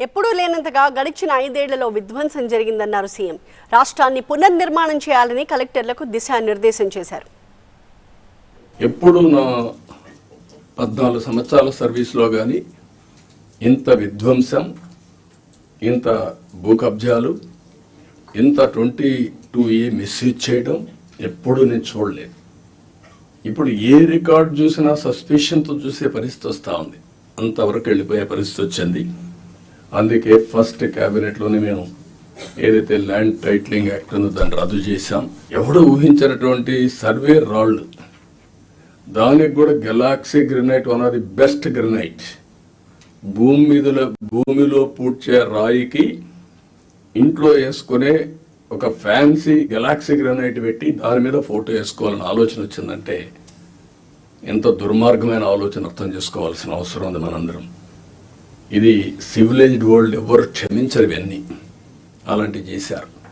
ఎప్పుడూ లేనంతగా గడిచిన ఐదేళ్ళలో విధ్వంసం జరిగిందన్నారు సీఎం. రాష్ట్రాన్ని పునర్నిర్మాణం చేయాలని కలెక్టర్లకు దిశానిర్దేశం చేశారు. ఎప్పుడు నా పద్నాలుగు సంవత్సరాల సర్వీస్లో కానీ ఇంత విధ్వంసం ఇంత భూ కబ్జాలు ఇంత ట్వంటీ టూ ఏ మిస్యూజ్ చేయడం ఎప్పుడూ నేను చూడలేదు. ఇప్పుడు ఏ రికార్డ్ చూసినా సస్పెషన్తో చూసే పరిస్థితి వస్తూ ఉంది. అంతవరకు వెళ్ళిపోయే పరిస్థితి వచ్చింది. అందుకే ఫస్ట్ క్యాబినెట్లోనే మేము ఏదైతే ల్యాండ్ టైటిలింగ్ యాక్ట్ ఉందో దాన్ని రద్దు చేశాం ఎవడు ఊహించినటువంటి సర్వే రాళ్ళు దానికి కూడా galaxy granite one of the best granite. భూమి మీదలో భూమిలో పూడ్చే రాయికి ఇంట్లో వేసుకునే ఒక ఫ్యాన్సీ గెలాక్సీ గ్రెనైట్ పెట్టి దాని మీద ఫోటో వేసుకోవాలని ఆలోచన వచ్చిందంటే ఎంత దుర్మార్గమైన ఆలోచన అర్థం చేసుకోవాల్సిన అవసరం ఉంది మనందరం. ఇది సివిలైజ్డ్ వరల్డ్ ఎవరు క్షమించరు ఇవన్నీ. అలాంటివి చేశారు.